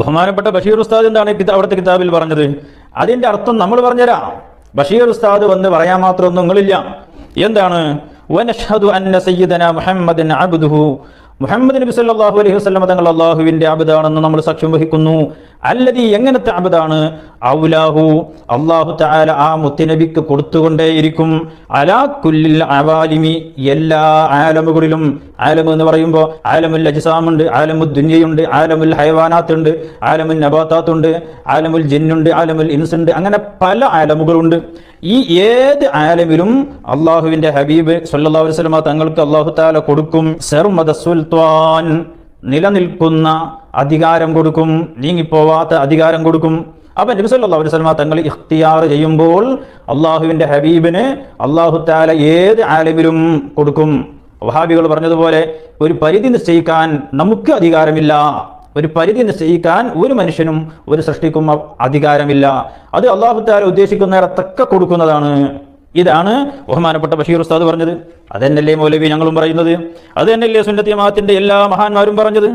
ബഹുമാനപ്പെട്ട ബഷീർ ഉസ്താദ് എന്താണ് അവിടുത്തെ കിതാബിൽ പറഞ്ഞത്? അതിന്റെ അർത്ഥം നമ്മൾ പറഞ്ഞുതരാം. ബഷീർ ഉസ്താദ് വന്ന് പറയാൻ മാത്രമൊന്നും നിങ്ങളില്ല എന്താണ് മുഹമ്മദ് നബി സല്ലല്ലാഹു അലൈഹി തങ്ങൾ അള്ളാഹുവിന്റെ അബദാണെന്ന് നമ്മൾ സാക്ഷ്യം വഹിക്കുന്നു. അല്ലതി എങ്ങനത്തെ അബദാണ്? ഔലാഹു അള്ളാഹു താല ആ മുത്തുനബിക്ക് കൊടുത്തുകൊണ്ടേയിരിക്കും. അലാ കുല്ലിൽ അവാലിമി എല്ലാ ആലമുകളിലും ആലം എന്ന് പറയുമ്പോൾ ആലമുൽ അജിസാമുണ്ട് ആലമുൽ ദുന്യയുണ്ട് ആലമുൽ ഹൈവാനാത്ത് ഉണ്ട് ആലമുൽ നബാത്താത്ത് ഉണ്ട് ആലമുൽ ജിന്നുണ്ട് ആലമുൽ ഉണ്ട് അങ്ങനെ പല ആലമുകളുണ്ട്. ഈ ഏത് ആലമിലും അള്ളാഹുവിന്റെ ഹബീബ് സല്ലാ വസ്ലമ തങ്ങൾക്ക് അള്ളാഹു താല കൊടുക്കും. സെർമദ സുൽത്താൻ. നിലനിൽക്കുന്ന അധികാരം കൊടുക്കും നീങ്ങിപ്പോവാത്ത അധികാരം കൊടുക്കും. അപ്പൊ നബി സല്ലല്ലാഹു അലൈഹി തങ്ങൾ ഇഖ്തിയാർ ചെയ്യുമ്പോൾ അള്ളാഹുവിന്റെ ഹബീബിന് അള്ളാഹു താല ഏത് ആലമിലും കൊടുക്കും. വഹാബികൾ പറഞ്ഞതുപോലെ ഒരു പരിധി നിശ്ചയിക്കാൻ നമുക്ക് അധികാരമില്ല. ഒരു പരിധി നിശ്ചയിക്കാൻ ഒരു മനുഷ്യനും ഒരു സൃഷ്ടിക്കും അധികാരമില്ല. അത് അള്ളാഹു താല ഉദ്ദേശിക്കുന്നിടത്തൊക്കെ കൊടുക്കുന്നതാണ്. ഇതാണ് ബഹുമാനപ്പെട്ട ബഷീർ ഉസ്താദ് പറഞ്ഞത്. അതെന്നല്ലേ മൗലവി ഞങ്ങളും പറയുന്നത്? അതെന്നല്ലേ തന്നെയല്ലേ സുന്നത്തിയമാത്തിന്റെ എല്ലാ മഹാന്മാരും പറഞ്ഞത്?